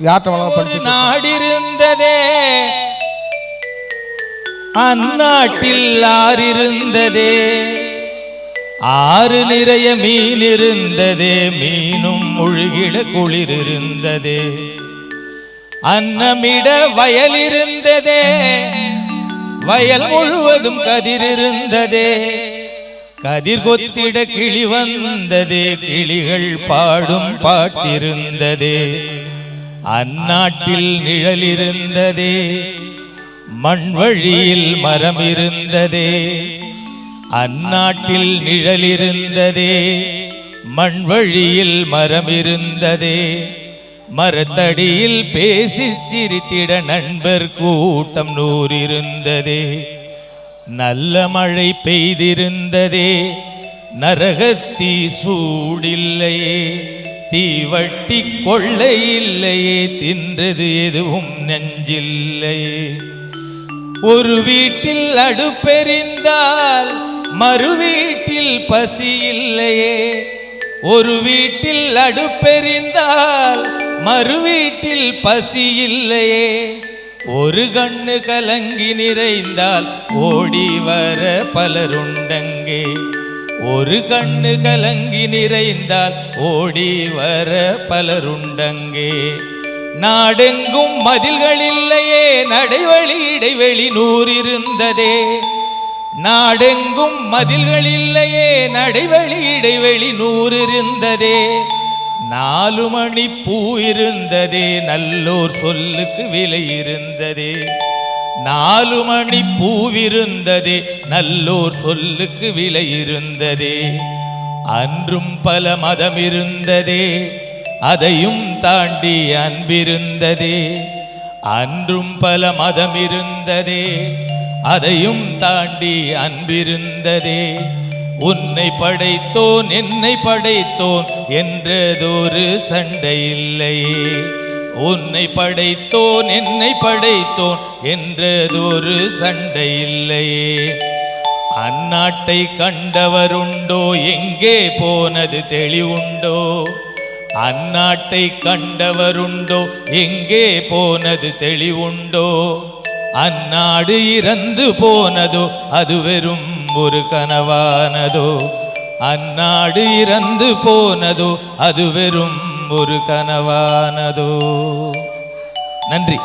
நாடிருந்ததே. அந்நாட்டில் ஆறிருந்ததே. ஆறு நிறைய மீன் இருந்ததே மீனும் முழுகிட குளிர் இருந்ததே அன்னமிட வயல் இருந்ததே வயல் முழுவதும் கதிர் இருந்ததே கதிர் கொத்திட கிளி வந்ததே. கிளிகள் பாடும் பாட்டிருந்ததே. அந்நாட்டில் நிழல் இருந்ததே மண் வழியில் மரம் இருந்ததே அந்நாட்டில் நிழல் இருந்ததே மண் வழியில் மரம் இருந்ததே மரத்தடியில் பேசி சிரித்திட நண்பர் கூட்டம் நூறிருந்ததே. நல்ல மழை பெய்திருந்ததே நரகத்தி சூடில்லையே. தீவட்டி கொள்ளை இல்லையே தின்றது எதுவும் நெஞ்சில்லையே ஒரு வீட்டில் அடுப்பெறிந்தால் மறு வீட்டில் பசி இல்லையே. ஒரு வீட்டில் அடுப்பெறிந்தால் மறு வீட்டில் பசி இல்லையே. ஒரு கண்ணு கலங்கி நிறைந்தால் ஓடி வர பலருண்டங்கே. ஒரு கண்ணு கலங்கி நிறைந்தால் ஓடி வர பலருண்டங்கே. நாடெங்கும் மதில்கள் இல்லையே நடைவழி இடைவெளி நூறிருந்ததே. நாடெங்கும் மதில்கள் இல்லையே நடைவழி இடைவெளி நூறிருந்ததே. நாலு மணி பூ இருந்ததே நல்லோர் சொல்லுக்கு விலை இருந்ததே. நாலு மணி பூவிருந்ததே நல்லோர் சொல்லுக்கு விலை இருந்ததே. அன்றும் பல மதம் இருந்ததே அதையும் தாண்டி அன்பிருந்ததே. அன்றும் பல மதம் இருந்ததே அதையும் தாண்டி அன்பிருந்ததே. உன்னை படைத்தோன் என்னை படைத்தோன் என்றதொரு சண்டை இல்லையே. உன்னை படைத்தோன் என்னை படைத்தோன் என்றதொரு சண்டை இல்லையே அந்நாட்டை கண்டவருண்டோ எங்கே போனது தெளிவுண்டோ? அந்நாட்டை கண்டவருண்டோ எங்கே போனது தெளிவுண்டோ? அந்நாடு இறந்து போனதோ அது வெறும் ஒரு கனவானதோ? அந்நாடு இறந்து போனதோ அது வெறும் ஒரு கனவானதோ. நன்றி.